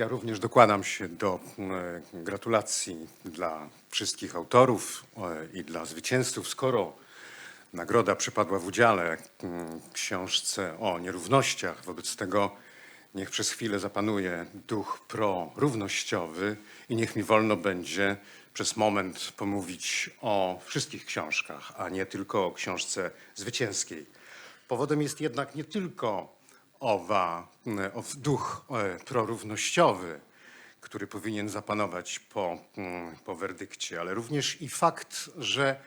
Ja również dokładam się do e, gratulacji dla wszystkich autorów e, i dla zwycięzców, skoro nagroda przypadła w udziale mm, książce o nierównościach. Wobec tego niech przez chwilę zapanuje duch prorównościowy i niech mi wolno będzie przez moment pomówić o wszystkich książkach, a nie tylko o książce zwycięskiej. Powodem jest jednak nie tylko owa, mm, ow duch e, prorównościowy, który powinien zapanować po, mm, po werdykcie, ale również i fakt, że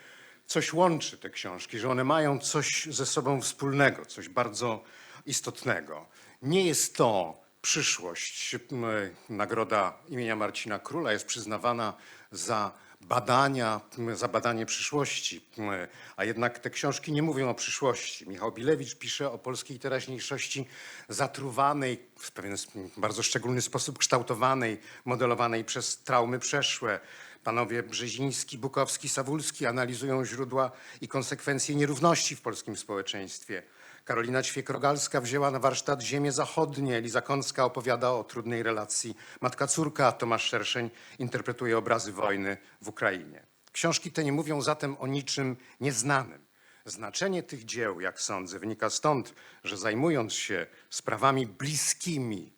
coś łączy te książki, że one mają coś ze sobą wspólnego, coś bardzo istotnego. Nie jest to przyszłość. M, Nagroda imienia Marcina Króla jest przyznawana za badania, m, za badanie przyszłości, m, a jednak te książki nie mówią o przyszłości. Michał Bilewicz pisze o polskiej teraźniejszości zatruwanej, w pewien bardzo szczególny sposób kształtowanej, modelowanej przez traumy przeszłe. Panowie Brzeziński, Bukowski, Sawulski analizują źródła i konsekwencje nierówności w polskim społeczeństwie. Karolina Ćwiek-Rogalska wzięła na warsztat ziemię zachodnie. Eliza Kącka opowiada o trudnej relacji matka-córka. Tomasz Szerszeń interpretuje obrazy wojny w Ukrainie. Książki te nie mówią zatem o niczym nieznanym. Znaczenie tych dzieł, jak sądzę, wynika stąd, że zajmując się sprawami bliskimi,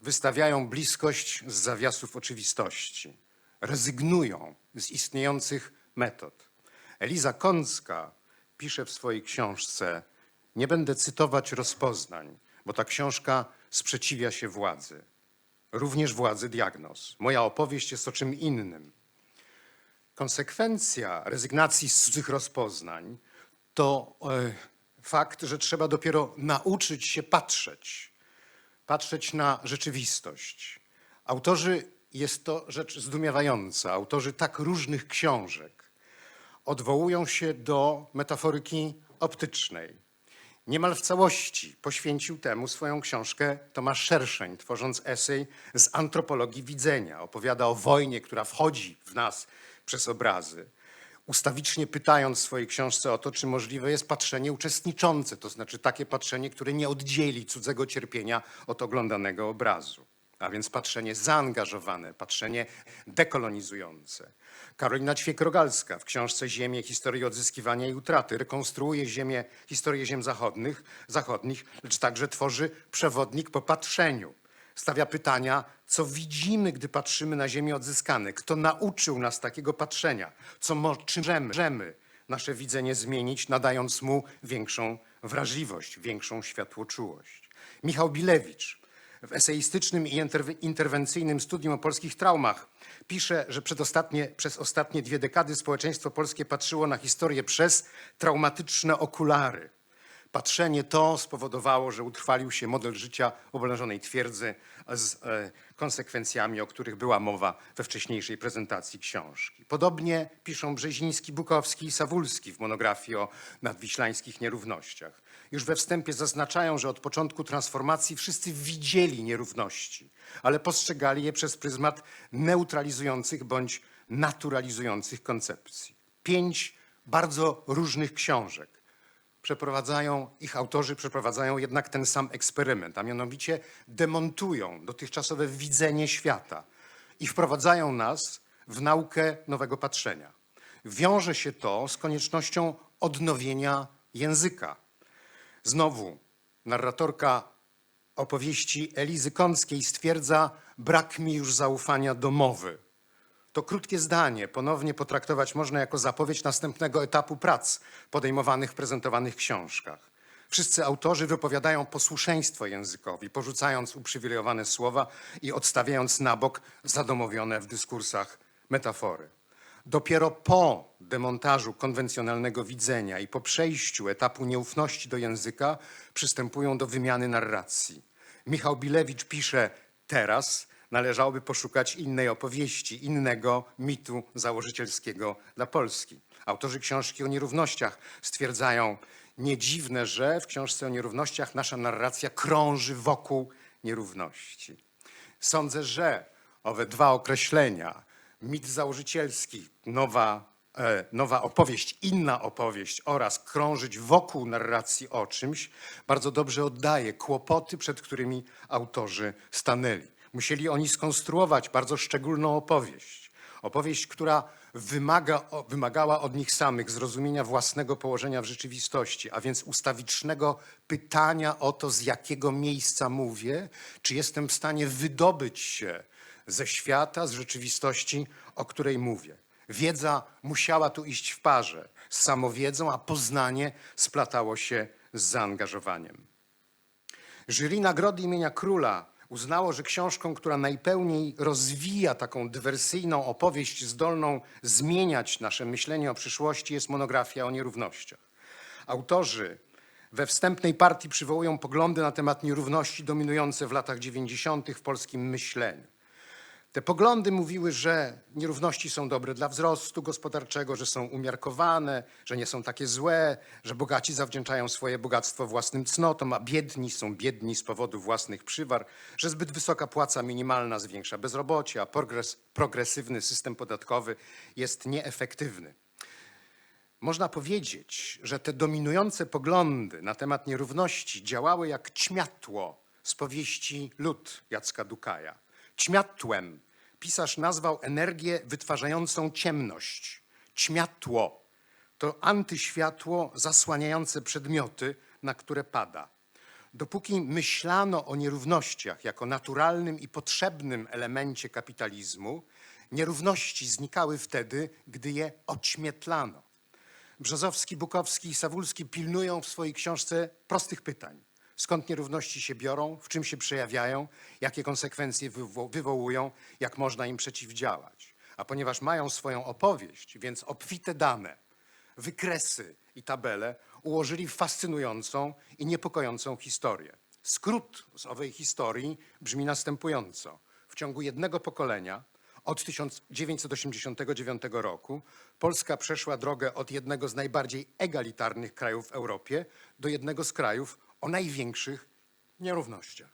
wystawiają bliskość z zawiasów oczywistości, rezygnują z istniejących metod. Eliza Kącka pisze w swojej książce: Nie będę cytować rozpoznań, bo ta książka sprzeciwia się władzy, również władzy diagnoz. Moja opowieść jest o czym innym. Konsekwencja rezygnacji z tych rozpoznań to e, fakt, że trzeba dopiero nauczyć się patrzeć, patrzeć na rzeczywistość. Autorzy, jest to rzecz zdumiewająca, autorzy tak różnych książek odwołują się do metaforyki optycznej. Niemal w całości poświęcił temu swoją książkę Tomasz Szerszeń, tworząc esej z antropologii widzenia. Opowiada o wojnie, która wchodzi w nas przez obrazy. Ustawicznie pytając w swojej książce o to, czy możliwe jest patrzenie uczestniczące, to znaczy takie patrzenie, które nie oddzieli cudzego cierpienia od oglądanego obrazu. A więc patrzenie zaangażowane, patrzenie dekolonizujące. Karolina Ćwiek-Rogalska w książce Ziemie, historii odzyskiwania i utraty rekonstruuje ziemię, historię ziem zachodnich, zachodnich, lecz także tworzy przewodnik po patrzeniu. Stawia pytania, co widzimy, gdy patrzymy na ziemię odzyskane, kto nauczył nas takiego patrzenia, co możemy nasze widzenie zmienić, nadając mu większą wrażliwość, większą światłoczułość. Michał Bilewicz w eseistycznym i interwe- interwencyjnym studium o polskich traumach pisze, że przedostatnie, przez ostatnie dwie dekady społeczeństwo polskie patrzyło na historię przez traumatyczne okulary. Patrzenie to spowodowało, że utrwalił się model życia oblężonej twierdzy z e, konsekwencjami, o których była mowa we wcześniejszej prezentacji książki. Podobnie piszą Brzeziński, Bukowski i Sawulski w monografii o nadwiślańskich nierównościach. Już we wstępie zaznaczają, że od początku transformacji wszyscy widzieli nierówności, ale postrzegali je przez pryzmat neutralizujących bądź naturalizujących koncepcji. Pięć bardzo różnych książek przeprowadzają, ich autorzy przeprowadzają jednak ten sam eksperyment, a mianowicie demontują dotychczasowe widzenie świata i wprowadzają nas w naukę nowego patrzenia. Wiąże się to z koniecznością odnowienia języka. Znowu narratorka opowieści Elizy Kąckiej stwierdza, brak mi już zaufania do mowy. To krótkie zdanie ponownie potraktować można jako zapowiedź następnego etapu prac podejmowanych w prezentowanych książkach. Wszyscy autorzy wypowiadają posłuszeństwo językowi, porzucając uprzywilejowane słowa i odstawiając na bok zadomowione w dyskursach metafory. Dopiero po demontażu konwencjonalnego widzenia i po przejściu etapu nieufności do języka przystępują do wymiany narracji. Michał Bilewicz pisze teraz należałoby poszukać innej opowieści, innego mitu założycielskiego dla Polski. Autorzy książki o nierównościach stwierdzają, nie dziwne, że w książce o nierównościach nasza narracja krąży wokół nierówności. Sądzę, że owe dwa określenia, mit założycielski, nowa, e, nowa opowieść, inna opowieść oraz krążyć wokół narracji o czymś, bardzo dobrze oddaje kłopoty, przed którymi autorzy stanęli. Musieli oni skonstruować bardzo szczególną opowieść. Opowieść, która wymaga, wymagała od nich samych zrozumienia własnego położenia w rzeczywistości, a więc ustawicznego pytania o to, z jakiego miejsca mówię, czy jestem w stanie wydobyć się ze świata, z rzeczywistości, o której mówię. Wiedza musiała tu iść w parze z samowiedzą, a poznanie splatało się z zaangażowaniem. Jury Nagrody imienia Króla uznało, że książką, która najpełniej rozwija taką dywersyjną opowieść zdolną zmieniać nasze myślenie o przyszłości, jest monografia o nierównościach. Autorzy we wstępnej partii przywołują poglądy na temat nierówności dominujące w latach 90. w polskim myśleniu. Te poglądy mówiły, że nierówności są dobre dla wzrostu gospodarczego, że są umiarkowane, że nie są takie złe, że bogaci zawdzięczają swoje bogactwo własnym cnotom, a biedni są biedni z powodu własnych przywar, że zbyt wysoka płaca minimalna zwiększa bezrobocie, a progres, progresywny system podatkowy jest nieefektywny. Można powiedzieć, że te dominujące poglądy na temat nierówności działały jak ćmiatło z powieści Lud Jacka Dukaja. Ćmiatłem pisarz nazwał energię wytwarzającą ciemność. Ćmiatło to antyświatło zasłaniające przedmioty, na które pada. Dopóki myślano o nierównościach jako naturalnym i potrzebnym elemencie kapitalizmu, nierówności znikały wtedy, gdy je oćmietlano. Brzozowski, Bukowski i Sawulski pilnują w swojej książce prostych pytań. Skąd nierówności się biorą, w czym się przejawiają, jakie konsekwencje wywo- wywołują, jak można im przeciwdziałać. A ponieważ mają swoją opowieść, więc obfite dane, wykresy i tabele ułożyli fascynującą i niepokojącą historię. Skrót z owej historii brzmi następująco. W ciągu jednego pokolenia od 1989 roku Polska przeszła drogę od jednego z najbardziej egalitarnych krajów w Europie do jednego z krajów o największych nierównościach.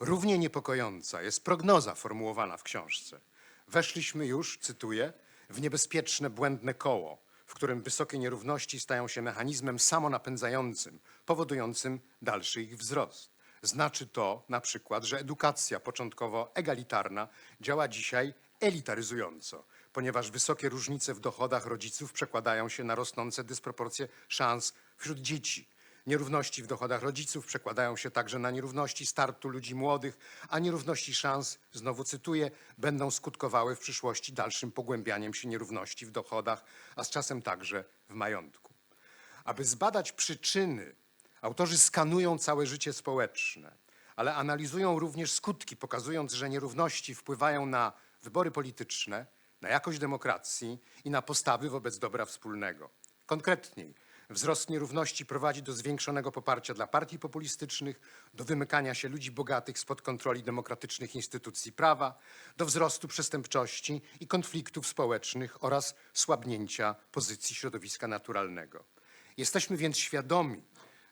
Równie niepokojąca jest prognoza formułowana w książce. Weszliśmy już, cytuję, w niebezpieczne, błędne koło, w którym wysokie nierówności stają się mechanizmem samonapędzającym, powodującym dalszy ich wzrost. Znaczy to na przykład, że edukacja początkowo egalitarna działa dzisiaj elitaryzująco, ponieważ wysokie różnice w dochodach rodziców przekładają się na rosnące dysproporcje szans wśród dzieci. Nierówności w dochodach rodziców przekładają się także na nierówności startu ludzi młodych, a nierówności szans, znowu cytuję, będą skutkowały w przyszłości dalszym pogłębianiem się nierówności w dochodach, a z czasem także w majątku. Aby zbadać przyczyny, autorzy skanują całe życie społeczne, ale analizują również skutki, pokazując, że nierówności wpływają na wybory polityczne, na jakość demokracji i na postawy wobec dobra wspólnego. Konkretniej, wzrost nierówności prowadzi do zwiększonego poparcia dla partii populistycznych, do wymykania się ludzi bogatych spod kontroli demokratycznych instytucji prawa, do wzrostu przestępczości i konfliktów społecznych oraz słabnięcia pozycji środowiska naturalnego. Jesteśmy więc świadomi,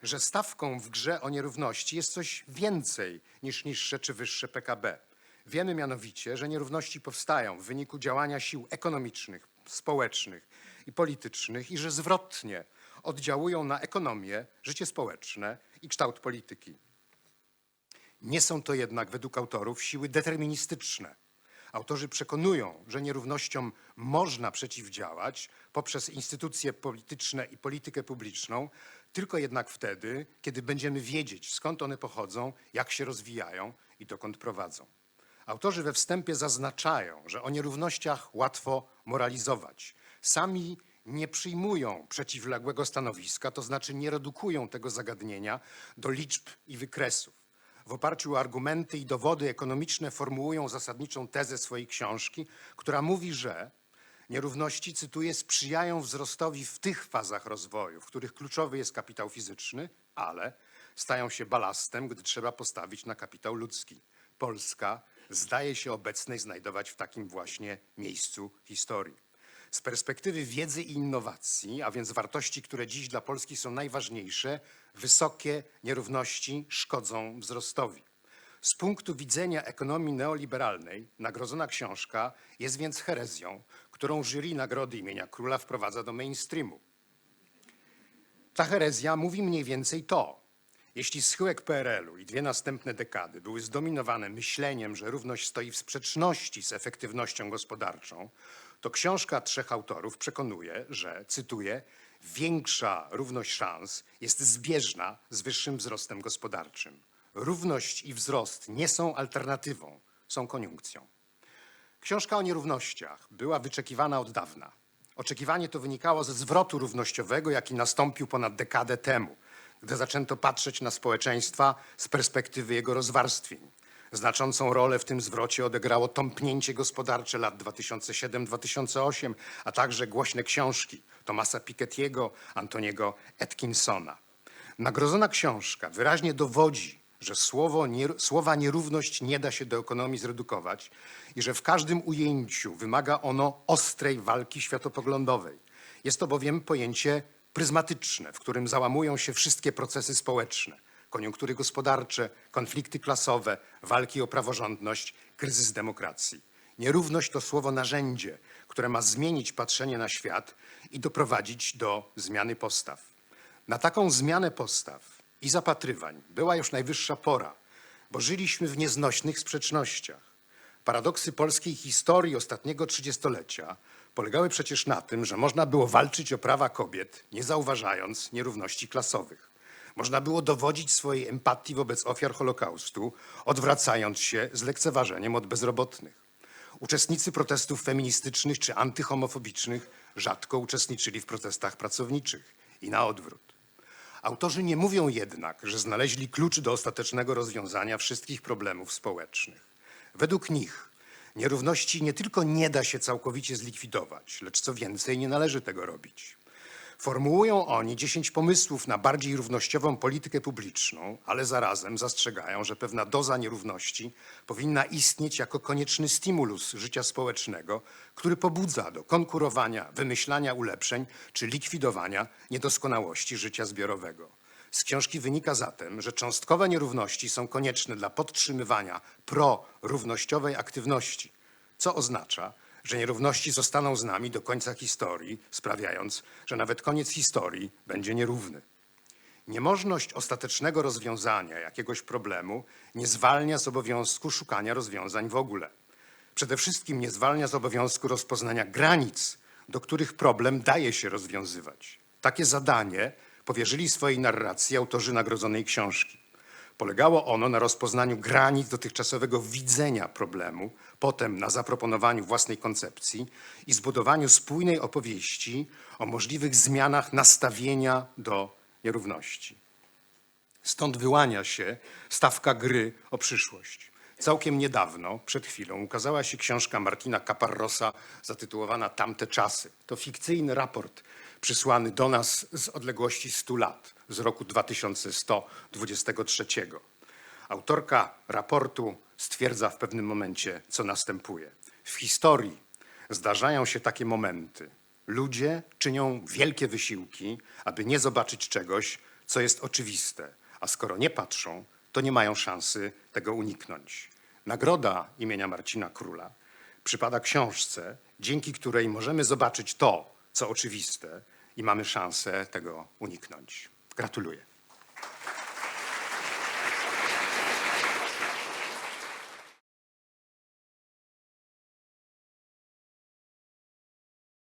że stawką w grze o nierówności jest coś więcej niż niższe czy wyższe PKB. Wiemy mianowicie, że nierówności powstają w wyniku działania sił ekonomicznych, społecznych i politycznych i że zwrotnie oddziałują na ekonomię, życie społeczne i kształt polityki. Nie są to jednak według autorów siły deterministyczne. Autorzy przekonują, że nierównościom można przeciwdziałać poprzez instytucje polityczne i politykę publiczną, tylko jednak wtedy, kiedy będziemy wiedzieć, skąd one pochodzą, jak się rozwijają i dokąd prowadzą. Autorzy we wstępie zaznaczają, że o nierównościach łatwo moralizować. Sami nie przyjmują przeciwległego stanowiska, to znaczy nie redukują tego zagadnienia do liczb i wykresów. W oparciu o argumenty i dowody ekonomiczne formułują zasadniczą tezę swojej książki, która mówi, że nierówności, cytuję, sprzyjają wzrostowi w tych fazach rozwoju, w których kluczowy jest kapitał fizyczny, ale stają się balastem, gdy trzeba postawić na kapitał ludzki. Polska zdaje się obecnej znajdować w takim właśnie miejscu historii. Z perspektywy wiedzy i innowacji, a więc wartości, które dziś dla Polski są najważniejsze, wysokie nierówności szkodzą wzrostowi. Z punktu widzenia ekonomii neoliberalnej nagrodzona książka jest więc herezją, którą jury Nagrody imienia Króla wprowadza do mainstreamu. Ta herezja mówi mniej więcej to. Jeśli schyłek PRL-u i dwie następne dekady były zdominowane myśleniem, że równość stoi w sprzeczności z efektywnością gospodarczą, to książka trzech autorów przekonuje, że, cytuję, większa równość szans jest zbieżna z wyższym wzrostem gospodarczym. Równość i wzrost nie są alternatywą, są koniunkcją. Książka o nierównościach była wyczekiwana od dawna. Oczekiwanie to wynikało ze zwrotu równościowego, jaki nastąpił ponad dekadę temu, gdy zaczęto patrzeć na społeczeństwa z perspektywy jego rozwarstwień. Znaczącą rolę w tym zwrocie odegrało tąpnięcie gospodarcze lat 2007-2008, a także głośne książki Thomasa Piketty'ego, Antoniego Atkinsona. Nagrodzona książka wyraźnie dowodzi, że słowo, nie, słowa nierówność nie da się do ekonomii zredukować i że w każdym ujęciu wymaga ono ostrej walki światopoglądowej. Jest to bowiem pojęcie pryzmatyczne, w którym załamują się wszystkie procesy społeczne, koniunktury gospodarcze, konflikty klasowe, walki o praworządność, kryzys demokracji. Nierówność to słowo narzędzie, które ma zmienić patrzenie na świat i doprowadzić do zmiany postaw. Na taką zmianę postaw i zapatrywań była już najwyższa pora, bo żyliśmy w nieznośnych sprzecznościach. Paradoksy polskiej historii ostatniego trzydziestolecia polegały przecież na tym, że można było walczyć o prawa kobiet, nie zauważając nierówności klasowych. Można było dowodzić swojej empatii wobec ofiar Holokaustu, odwracając się z lekceważeniem od bezrobotnych. Uczestnicy protestów feministycznych czy antyhomofobicznych rzadko uczestniczyli w protestach pracowniczych i na odwrót. Autorzy nie mówią jednak, że znaleźli klucz do ostatecznego rozwiązania wszystkich problemów społecznych. Według nich nierówności nie tylko nie da się całkowicie zlikwidować, lecz co więcej, nie należy tego robić. Formułują oni 10 pomysłów na bardziej równościową politykę publiczną, ale zarazem zastrzegają, że pewna doza nierówności powinna istnieć jako konieczny stimulus życia społecznego, który pobudza do konkurowania, wymyślania ulepszeń czy likwidowania niedoskonałości życia zbiorowego. Z książki wynika zatem, że cząstkowe nierówności są konieczne dla podtrzymywania prorównościowej aktywności, co oznacza, że nierówności zostaną z nami do końca historii, sprawiając, że nawet koniec historii będzie nierówny. Niemożność ostatecznego rozwiązania jakiegoś problemu nie zwalnia z obowiązku szukania rozwiązań w ogóle. Przede wszystkim nie zwalnia z obowiązku rozpoznania granic, do których problem daje się rozwiązywać. Takie zadanie powierzyli swojej narracji autorzy nagrodzonej książki. Polegało ono na rozpoznaniu granic dotychczasowego widzenia problemu, potem na zaproponowaniu własnej koncepcji i zbudowaniu spójnej opowieści o możliwych zmianach nastawienia do nierówności. Stąd wyłania się stawka gry o przyszłość. Całkiem niedawno, przed chwilą, ukazała się książka Martina Caparrosa zatytułowana Tamte czasy. To fikcyjny raport przysłany do nas z odległości 100 lat, z roku 2123. Autorka raportu stwierdza w pewnym momencie, co następuje. W historii zdarzają się takie momenty. Ludzie czynią wielkie wysiłki, aby nie zobaczyć czegoś, co jest oczywiste, a skoro nie patrzą, to nie mają szansy tego uniknąć. Nagroda imienia Marcina Króla przypada książce, dzięki której możemy zobaczyć to, co oczywiste i mamy szansę tego uniknąć. Gratuluję.